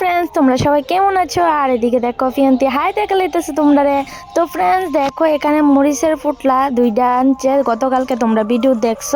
Friends তোমরা সবাই কেমন আছো? আর এদিকে দেখো, ফিয়ন্তি হাই দেখা লাইতেছে তোমরা রে তো ফ্রেন্ডস দেখো, এখানে মরিচের ফুটলা, দুইটা আনছে। গতকালকে তোমরা ভিডিও দেখছ।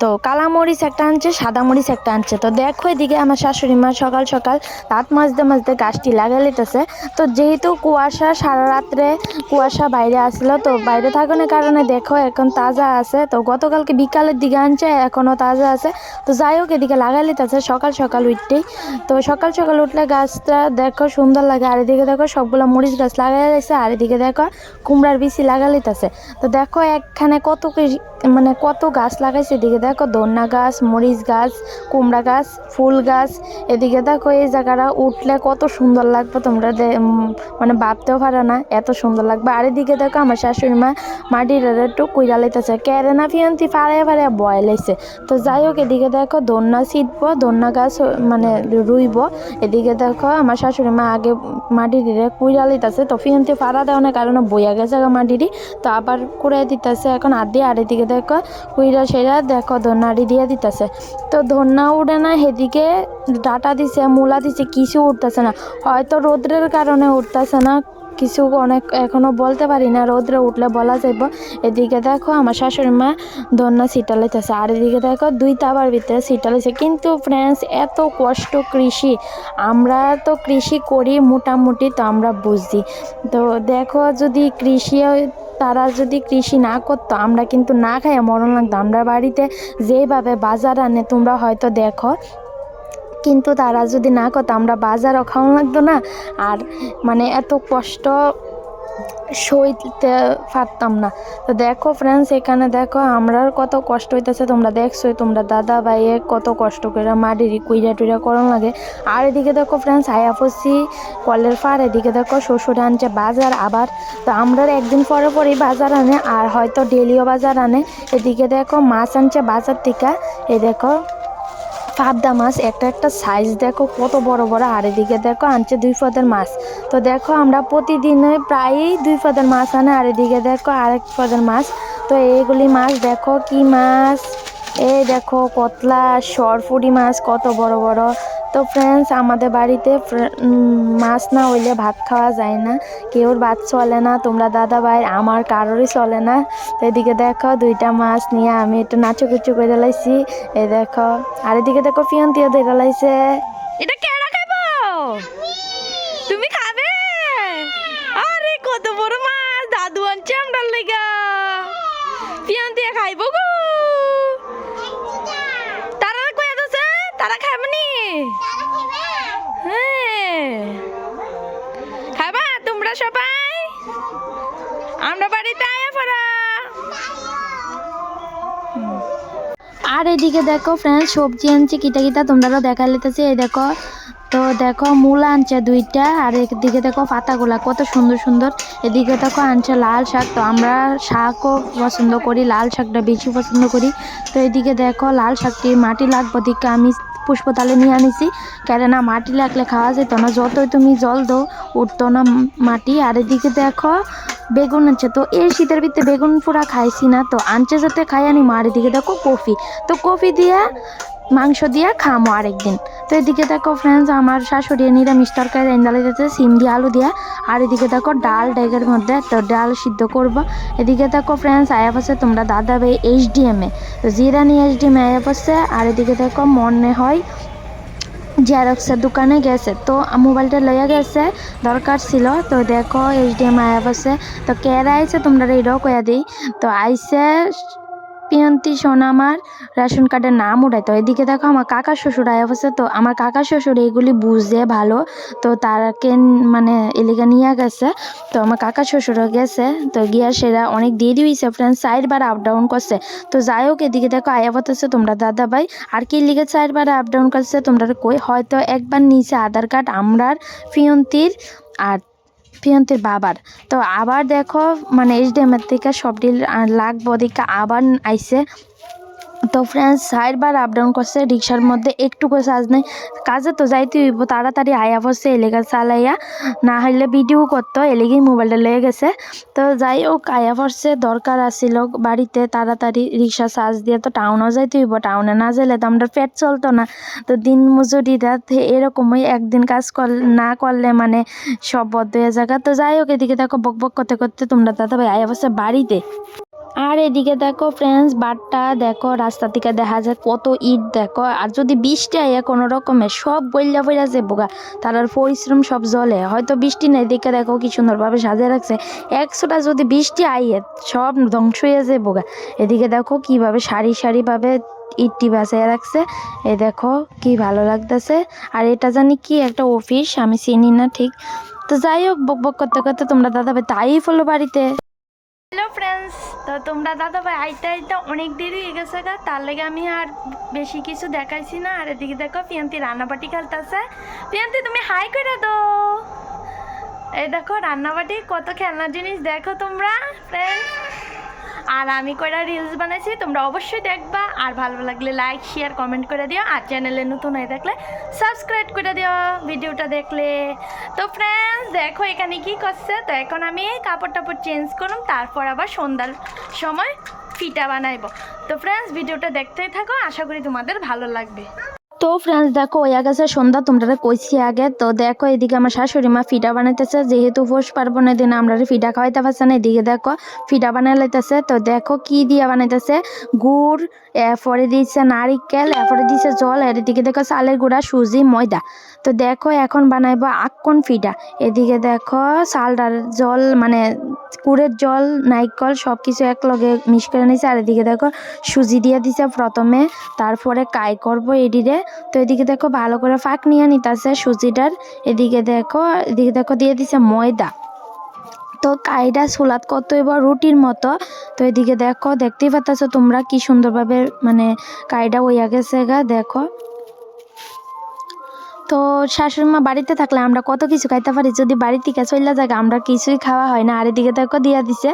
তো কালা মরিচ একটা আনছে, সাদা মরিচ একটা আনছে। তো দেখো এদিকে আমার শাশুড়ি মা সকাল সকাল রাত মাজতে মাজতে গাছটি লাগাই লিতেছে। তো যেহেতু কুয়াশা, সারা রাত্রে কুয়াশা বাইরে আসলো, তো বাইরে থাকানোর কারণে দেখো এখন তাজা আছে। তো গতকালকে বিকালের দিকে আনছে এখনও তাজা আছে। তো যাই হোক, এদিকে লাগাই লিতেছে, সকাল সকাল উঠতেই। তো সকাল সকাল উঠলে গাছটা দেখো সুন্দর লাগে, আর এদিকে দেখো সবগুলো মরিচ গাছ লাগাই আর এদিকে দেখো কুমড়ার বিচি লাগালিতেছে তো দেখো একখানে কত মানে কত গাছ লাগাইছে এদিকে দেখো দন্না গাছ, মরিচ গাছ, কুমড়া গাছ, ফুল গাছ, এদিকে দেখো এই জায়গাটা উঠলে কত সুন্দর লাগবে, তোমরা মানে ভাবতেও পারো না, এত সুন্দর লাগবে। আর এদিকে দেখো আমার শাশুড়ি মা মাটির একটু কুইরা লাইতেছে ক্যারে না ফিয়ান্তি ফাড়ে ফাড়ে বয় লাইছে? তো যাই হোক, এদিকে দেখো দন্না ছিটবো দন্না গাছ মানে রুইব, এদিকে দেখো আমার শাশুড়ি মা আগে মাটির কুইরা লইতাছে, তো ফিয়ন্তি ফাড়া দেওয়ার কারণে বইয়া গেছে মাটিরই। তো আবার কুড়াই দিতেছে এখন আদি, আর এদিকে দেখো, কুইরা সেরা, দেখো, ধন্যাড়ি দিয়ে দিতেছে। তো ধন্যা উঠে না সেদিকে ডাটা দিছে, মূলা দিছে, কিছু উঠতেছে না। হয়তো রোদ্রের কারণে উঠতেছে না, কিছু অনেক এখনও বলতে পারি না, রোদ্রে উঠলে বলা যাইব। এদিকে দেখো, আমার শাশুড়ি মা ধন্যা সিটা লাইতেছে, আর এদিকে দেখো, দুই তাবার ভিতরে সিটা কিন্তু ফ্রেন্ডস এত কষ্ট কৃষি, আমরা তো কৃষি করি মোটামুটি, তো আমরা বুঝি। তো দেখো, যদি কৃষি তারা যদি কৃষি না করতো, আমরা কিন্তু না খাই মরণ লাগতো। আমরা বাড়িতে যেভাবে বাজার আনে, তোমরা হয়তো দেখো, কিন্তু তারা যদি না করতো, আমরা বাজারও খাওয়া লাগতো না। আর মানে এত কষ্ট সইতে পারতাম না। তো দেখো ফ্রেন্ডস এখানে দেখো আমরা কত কষ্ট হইতেছে, তোমরা দেখছ তোমরা দাদা ভাইয়ে কত কষ্ট করে মাটির কুইরা টুইরা করন লাগে। আর এদিকে দেখো ফ্রেন্ডস আয়াফসি কলের ফার এদিকে দেখো শ্বশুর আনছে বাজার আবার। তো আমরা একদিন পরে পরেই বাজার আনে, আর হয়তো ডেলিও বাজার আনে। এদিকে দেখো মাছ আনছে বাজার থেকে এই দেখো পাবদা মাছ, একটা একটা সাইজ দেখো, কত বড় বড়। আর এদিকে দেখো, আনছে দুই পদের মাছ। তো দেখো, আমরা প্রতিদিনে প্রায়ই দুই পদের মাছ আনে, আর এদিকে দেখো, আরেক পদের মাছ। তো এইগুলি মাছ দেখো, কি মাছ? এই দেখো, কতলা সরফুরি মাছ, কত বড় বড়। তো ফ্রেন্ডস আমাদের বাড়িতে মাছ না হইলে ভাত খাওয়া যায় না। কেউর ভাত চলে না, তোমরা দাদা ভাই, আমার কারোরই চলে না। তো এদিকে দেখো, দুইটা মাছ নিয়ে আমি একটু নাচু কুচু করে লাইছি। এই দেখো, আর এদিকে দেখো পিয়ন্তিয়া ধরে লাইছে। এটা কেডা খাইব? তুমি খাবে? আরে, কত বড় মাছ, দাদু আনছে আমরা লেগা। পিয়ন্তিয়া খাইব আর এদিকে দেখো ফ্রেন্ডস সবজি আনছে, কিটা কিটা তোমরা দেখা লেতেছে এই দেখো, তো দেখো মূলা আনছে দুইটা, আর এদিকে দেখো পাতাগুলা কত সুন্দর সুন্দর। এদিকে দেখো আনছে লাল শাক, তো আমরা শাকও পছন্দ করি, লাল শাকটা বেশি পছন্দ করি। তো এদিকে দেখো লাল শাকটি মাটি লাগবো দিকে আমি পুষ্পতালে নিয়ে আনিছি। কেননা মাটি লাগলে খাওয়া যেত না। যতই তুমি জল দো উঠতো না মাটি। আর এদিকে দেখো, বেগুন আছে। তো এই শীতের ভিতরে বেগুন পুরা খাইছি না। তো আনছে যাতে খাই আনি। মা আর এদিকে দেখো কফি। তো কফি দিয়া মাংস দিয়া খামো আরেকদিন। তো এদিকে দেখো ফ্রেন্ডস আমার শাশুড়ি নিরামিষ তরকারি রান্না দিতেছে সিম দিয়ে আলু দিয়া। আর এদিকে দেখো ডাল ডেগের মধ্যে তো ডাল সিদ্ধ করব। এদিকে দেখো ফ্রেন্ডস আয়া পাশে তোমরা দাদা ভাই এইচ ডি এম এ। তো জিরানি এইচ ডি এম আয়া পাশে আর এদিকে দেখো মনে হয় জেরক্সের দোকানে গেছে। তো মোবাইলটা লইয়া গেছে, দরকার ছিল। তো দেখো এইচ ডি এম আয়া পাশে তো কেরা আইছে তোমরা এটাও কয়া দিই। তো আইসে পিয়ন্তি সোনামার রেশন কার্ডের নাম উঠাই তো এদিকে দেখো আমার কাকা শ্বশুর আয়া পাশে তো আমার কাকা শ্বশুর এইগুলি বুঝে ভালো, তো তারাকে মানে এলিগা নিয়ে গেছে, তো আমার কাকা শ্বশুরও গেছে, তো গিয়া সেরা অনেক দেরি হয়েছে ফ্রেন্ড চারবার আপ ডাউন করছে। তো যাই হোক, এদিকে দেখো আয়া পাতাছে তোমরা দাদা ভাই, আর কি লিগে চারবার আপ ডাউন করছে, তোমরা কই? হয়তো একবার নিচে আধার কার্ড আমরার ফিয়ন্তির আর ফিয়ন্তির বাবার। তো আবার দেখো মানে এইচ ডি এমের থেকে সব ডিল লাগবো দিকে আবার আইসে। তো ফ্রেন্ডস সাইডবার আপ ডাউন করছে রিক্সার মধ্যে একটুকু চার্জ নেই। কাজে তো যাইতে হইব, তাড়াতাড়ি আয়া পড়ছে, এলেগা চালাইয়া। না হইলে ভিডিও করতো, এলেগেই মোবাইলটা লেগে গেছে। তো যাই হোক, আয়া পড়ছে, দরকার আসছিল বাড়িতে, তাড়াতাড়ি রিক্সা চার্জ দিয়ে। তো টাউনও যাইতে হইব টাউনে না যাইলে তো আমরা পেট চলতো না। তো দিন মজুরিরা এরকমই একদিন কাজ কর, না করলে মানে সব বদ্ধ হয়ে জায়গা তো যাই হোক, এদিকে দেখো, বক বক করতে করতে তোমরা দাদা ভাই আয়া পড়ছে বাড়িতে। আর এদিকে দেখো ফ্রেন্ডস বাটটা দেখো, রাস্তা থেকে দেখা যায় কত ইট দেখো। আর যদি বৃষ্টি আইয়া কোনো রকমের সব বইলা বইলা যে বোগা তার পরিশ্রম সব জলে। হয়তো বৃষ্টি নেই দিকে দেখো কি সুন্দরভাবে সাজিয়ে রাখছে। একশোটা যদি বৃষ্টি আইয়ে সব ধ্বংস হয়ে যায় বোগা এদিকে দেখো কীভাবে সারি সারিভাবে ইটটি বাঁচিয়ে রাখছে। এ দেখো কি ভালো লাগতেছে। আর এটা জানি কি একটা অফিস আমি চিনি না ঠিক। তো যাই হোক, বক বক করতে করতে তোমরা দাদা তাই ফলো বাড়িতে। হ্যালো ফ্রেন্ডস তো তোমরা দাদা ভাই আইতে আইতে অনেক দেরি হয়ে গেছে গা। তার লেগে আমি আর বেশি কিছু দেখাইছি না। আর এদিকে দেখো, পিয়ান্তি রান্নাবাটি খেলতেছে। পিয়ান্তি, তুমি হাই করে দো এই দেখো, রান্নাবাটি কত খেলনার জিনিস দেখো তোমরা ফ্রেন্ডস আর আমি কয়টা রিলস বানাইছি, তোমরা অবশ্যই দেখবা। আর ভালো লাগলে লাইক শেয়ার কমেন্ট করে দিও। আর চ্যানেলে নতুন হয়ে থাকলে সাবস্ক্রাইব করে দিও ভিডিওটা দেখলে। তো ফ্রেন্ডস দেখো এখানে কি করছে? তো এখন আমি কাপড় টাপড় চেঞ্জ করুম, তারপর আবার সন্ধ্যার সময় ফিটা বানাইবো। তো ফ্রেন্ডস ভিডিওটা দেখতেই থাকো, আশা করি তোমাদের ভালো লাগবে। তো ফ্রেন্ডস দেখো ওই গেছে সন্ধ্যা তোমরা কইছি আগে। তো দেখো, এদিকে আমার শাশুড়ি মা ফিডা বানাইতেছে। যেহেতু উপোস পারব না দিন আমরা ফিডা খাওয়াইতে পারছে না। এদিকে দেখো, ফিডা বানাই লাইতেছে। তো দেখো কি দিয়ে বানাইতেছে। গুড়, এরপরে দিয়েছে নারিকেল, এরপরে দিয়েছে জল, আর এদিকে দেখো চালের গুঁড়া, সুজি, ময়দা। তো দেখো এখন বানাইবো আক্কন ফিডা। এদিকে দেখো চালটার জল মানে গুড়ের জল নারিকল সব কিছু এক লগে মিক্স করে নিয়েছে আর এদিকে দেখো সুজি দিয়ে দিছে প্রথমে, তারপরে কাই করব এডিরে। তো এদিকে দেখো ভালো করে ফাঁক নিয়ে নিতেছে সুজিটার। এদিকে দেখো এদিকে দেখো দিয়ে দিছে ময়দা। তো কাইডা সুলাত কত এবার রুটির মতো। তো এদিকে দেখো, দেখতেই পাচ্ছ তোমরা কি সুন্দরভাবে মানে কাইডা হইয়া গেছে গা, দেখো। তো শাশুড়ি মা বাড়িতে থাকলে আমরা কত কিছু খাইতে পারি? যদি বাড়ি থেকে চলে যায়, আমরা কিছুই খাওয়া হয় না। আর এদিকে দেখো দিয়া দিছে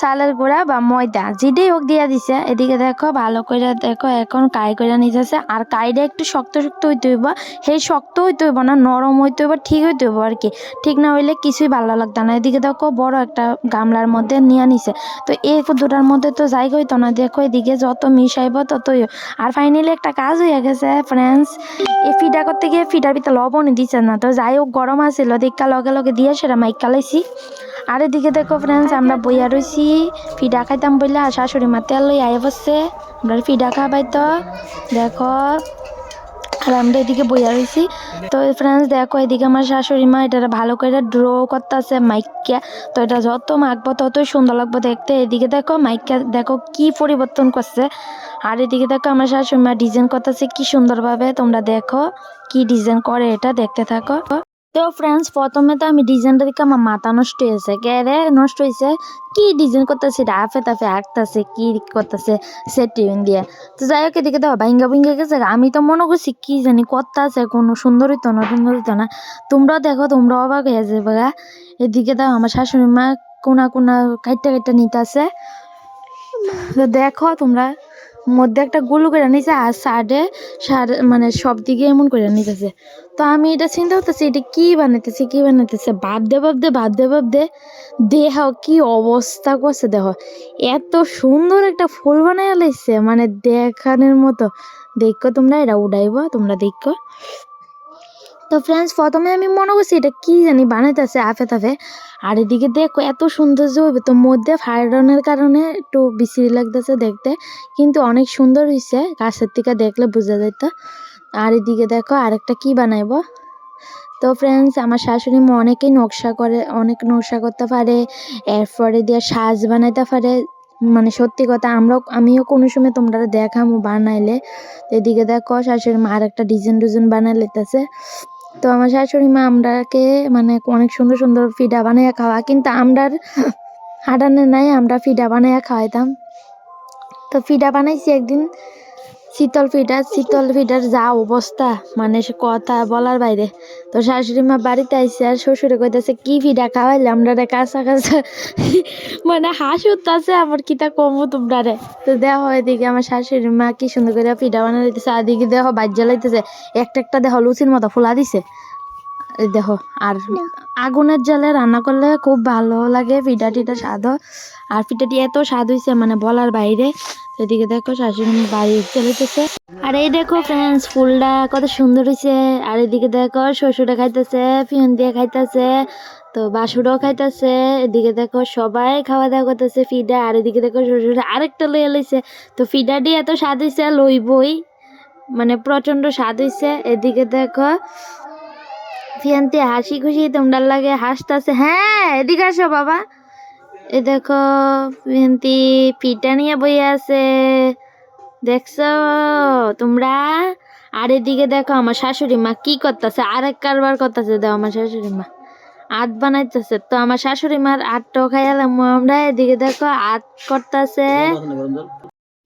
চালের গুঁড়া বা ময়দা, যেটাই হোক দিয়া দিছে। এদিকে দেখো ভালো করে দেখো এখন কাই করে নিতেছে। আর কাইটা একটু শক্ত শক্ত হইতে হইব। সেই শক্ত হইতে হইব না, নরম হইতে হইব, ঠিক হইতে হইব আর কি। ঠিক না হইলে কিছুই ভালো লাগতো না। এদিকে দেখো বড় একটা গামলার মধ্যে নিয়ে নিছে। তো এই দুটার মধ্যে তো জায়গা হইতো না। দেখো এদিকে যত মিশাইব ততই। আর ফাইনালি একটা কাজ হয়ে গেছে ফ্রেন্ডস এই ফিডা করতে গিয়ে ফিডার ভিতরে লবণ দিচ্ছে না। তো যাই হোক, গরম আছিল, দেখা লগে লগে দিয়ে সেটা মাইক কালাইছি। আর এদিকে দেখো ফ্রেন্ডস আমরা বইয়া রয়েছি ফিডা খাইতাম বললে আর শাশুড়ি মা তেল লই আয় বসছে। আমরা ফিডা খাবাই তো। দেখো আর আমরা এদিকে বইয়া রয়েছি তো ফ্রেন্ডস দেখো এদিকে আমার শাশুড়ি মা এটা ভালো করে ড্র করতেছে মাইককে তো এটা যত মাখবো ততই সুন্দর লাগবো দেখতে। এদিকে দেখো মাইকা দেখো কি পরিবর্তন করছে। আর এদিকে দেখো আমার শাশুড়ি মা ডিজাইন করতেছে কি সুন্দরভাবে। তোমরা দেখো কি ডিজাইন করে এটা, দেখতে থাকো। তো ফ্রেন্ডস প্রথমে তো আমি ডিজাইনটা দেখে আমার মাথা নষ্ট হয়েছে। কে রে? নষ্ট হয়েছে? কি ডিজাইন করতেছে? রাফে তাফে আঁকতেছে, কি করতেছে সেটিং দিয়ে? তো যাই হোক, এদিকে দেখো ভাঙ্গা ভেঙে গেছে। আমি তো মনে করছি, কি জানি করতে আছে কোনো সুন্দর হইতো না, সুন্দর হইতো না। তোমরাও দেখো, তোমরা অবাক হয়ে যাবে এদিকে দেখো, আমার শাশুড়ি মা কোনা কোনা কাইটটা কাইটটা নিতেছে। তো দেখো, তোমরা মধ্যে একটা গুলু করে নিছে আর সাইডে সাইডে মানে সব দিকে এমন করে নিতেছে। তো আমি এটা চিন্তা করতেছি, এটা কী বানাইতেছে কী বানাইতেছে? বাদ দে বাদ দে দেহ কি অবস্থা করছে দেহ এত সুন্দর একটা ফুল বানায় লাইছে মানে দেখানোর মতো। দেখো তোমরা, এটা উড়াইবা, তোমরা দেখো। তো ফ্রেন্ডস প্রথমে আমি মনে করছি এটা কি জানি বানাইতেছে আফে তাফে আর এদিকে দেখো এত সৌন্দর্য হইবে, তো মধ্যে ফায়ারনের কারণে একটু বিশ্রী লাগতেছে দেখতে। কিন্তু অনেক সুন্দর হয়েছে গাছের থেকে দেখলে বোঝা যেত আর এদিকে দেখো আরেকটা কি বানাইবো। তো ফ্রেন্ডস আমার শাশুড়ি মা অনেকেই নকশা করে, অনেক নকশা করতে পারে, এরপরে দিয়ে সাজ বানাইতে পারে। মানে সত্যি কথা, আমরাও, আমিও কোনো সময় তোমরা দেখামো বানাইলে। এদিকে দেখো শাশুড়ি মা আরেকটা ডিজাইন ডিজাইন বানাই লেতেছে তো আমার শাশুড়ি মা আমরাকে মানে অনেক সুন্দর সুন্দর ফিডা বানাইয়া খাওয়া, কিন্তু আমরার হাডানে নাই, আমরা ফিডা বানাইয়া খাওয়াইতাম। তো ফিডা বানাইছি একদিন শীতল ফিডার, শীতল ফিটার যা অবস্থা মানে কথা বলার বাইরে। তো শাশুড়ি মা বাড়িতে আইসে আর শ্বশুরে কইতেছে, কি ফিডা খাওয়াইলে আমরা রে কাঁচা কাঁচা? মানে হাঁস উঠতেছে আমার কিতা কমু তোমরা রে তো দেখো এদিকে আমার শাশুড়ি মা কি সুন্দর করে ফিটা বানা দিতেছে আর দিকে দেখো বাজ লাইতেছে, একটা একটা দেখো লুচির মতো ফুলা দিছে। দেখো আর আগুনের জলে রান্না করলে খুব ভালো লাগে পিঠা টিটা স্বাদ হয়। আর পিঠাটি এত স্বাদ হয়েছে মানে বলার বাইরে। এদিকে দেখো শাশুড়ি বাড়ি চলেতেছে। আর এই দেখো ফ্রেন্ডস ফুলটা কত সুন্দর হয়েছে আর এদিকে দেখো শ্বশুরে খাইতেছে পিয়ন দিয়ে খাইতেছে তো বাসুরও খাইতেছে। এদিকে দেখো সবাই খাওয়া দাওয়া করতেছে ফিডা আর এদিকে দেখো শ্বশুরে আরেকটা লইয়া লইছে। তো ফিডাটি এত স্বাদ হয়েছে লইবই। মানে প্রচণ্ড স্বাদ হয়েছে এদিকে দেখো ফিয়ান্তি হাসি খুশি তোমরা লাগে হাসতাছে। হ্যাঁ এদিকে আসো বাবা। এ দেখো ফিয়ান্তি পিঠা নিয়ে বইয়ে আছে। দেখছ? তোমরা? আর এদিকে দেখো, আমার শাশুড়ি মা কি করতেছে? আর এক কারবার করতেছে। দেখো আমার শাশুড়ি মা। আট বানাইতেছে। তো আমার শাশুড়ি মার আটটাও খাইয়ালাম আমরা এদিকে দেখো আট করতেছে।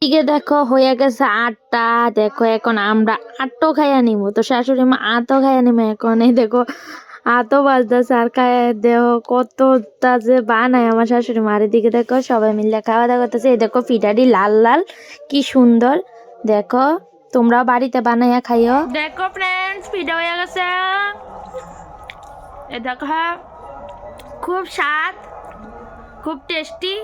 এদিকে দেখো হয়ে গেছে আটটা। দেখো এখন আমরা আটও খাইয়া নিব তো শাশুড়ি মা আটও খাইয়া নিব এখন। এই দেখো আতও বাজতেছে আর খাইয়া দেহ কতটা যে বানায় আমার শাশুড়ি মা। আর এদিকে দেখো সবাই মিলে খাওয়া দাওয়া করতেছে। এই দেখো পিঠাটি লাল লাল, কি সুন্দর। দেখো, তোমরাও বাড়িতে বানাইয়া খাইও। দেখো ফ্রেন্ডস পিঠা হয়ে গেছে। এ দেখো, খুব স্বাদ, খুব টেস্টি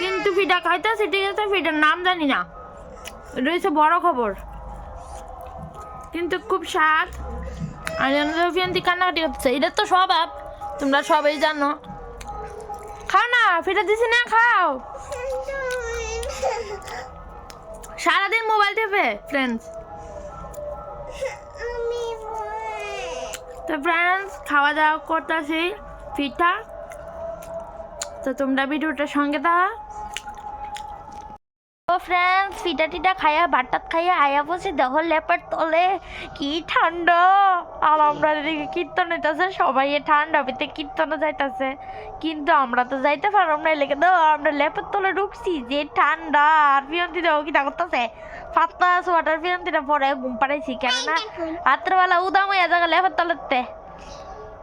কিন্তু ফিডা খাইতেছি, ঠিক আছে, ফিডার নাম জানি না। হচ্ছে বড় খবর। কিন্তু খুব স্বাদ। আর ফিয়ান্তি কান্নাকাটি করতেছে। এটা তো স্বভাব, তোমরা সবাই জানো। খাও না, ফিডা দিছি না, খাও। সারাদিন মোবাইল টেপে ফ্রেন্ডস তো ফ্রেন্ডস খাওয়া দাওয়া করতেছি, পিঠা। তো তোমরা ভিডিওটার সঙ্গে দাও ফ্রেন্ডস পিঠা টিটা খাইয়া ভাতটাত খাইয়া আয়া বসে দেখো লেপার তলে। কি ঠান্ডা! আর আমরা এদিকে কীর্তন হইতাছে সবাই ঠান্ডা পেতে কীর্তনে যাইতাছে। কিন্তু আমরা তো যাইতে পারলাম না লেগে দাও আমরা লেপার তলে ঢুকছি যে ঠান্ডা আর পিয়ন্তি দেখো কি করতেছে। পাত্তা সোয়াটার পিয়ন্তিটা পরে ঘুম পাড়াইছি কেননা রাত্রেবেলা উদাম হয়ে যাবে লেপার তলেতে।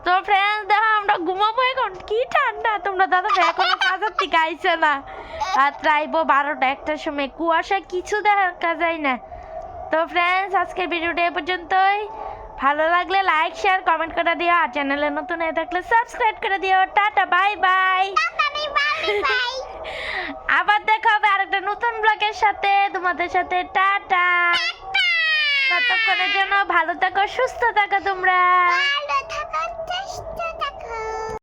তো ফ্রেন্ডস দেখো আমরা ঘুমাবো এখন। কি ঠান্ডা তোমরা দাদা এখনও কাজের থেকে আইছে না। রাত্রে আইবো বারোটা একটার সময়। কুয়াশা কিছু দেখা যায় না। তো ফ্রেন্ডস আজকের ভিডিওটা এ পর্যন্তই। ভালো লাগলে লাইক শেয়ার কমেন্ট করে দিও। আর চ্যানেলে নতুন হয়ে থাকলে সাবস্ক্রাইব করে দিও। টাটা বাই বাই আবার দেখা হবে আরেকটা নতুন ব্লগের সাথে। তোমাদের সাথে টাটা। ততক্ষণের জন্য ভালো থাকো সুস্থ থাকো তোমরা। ভালো থাকো সুস্থ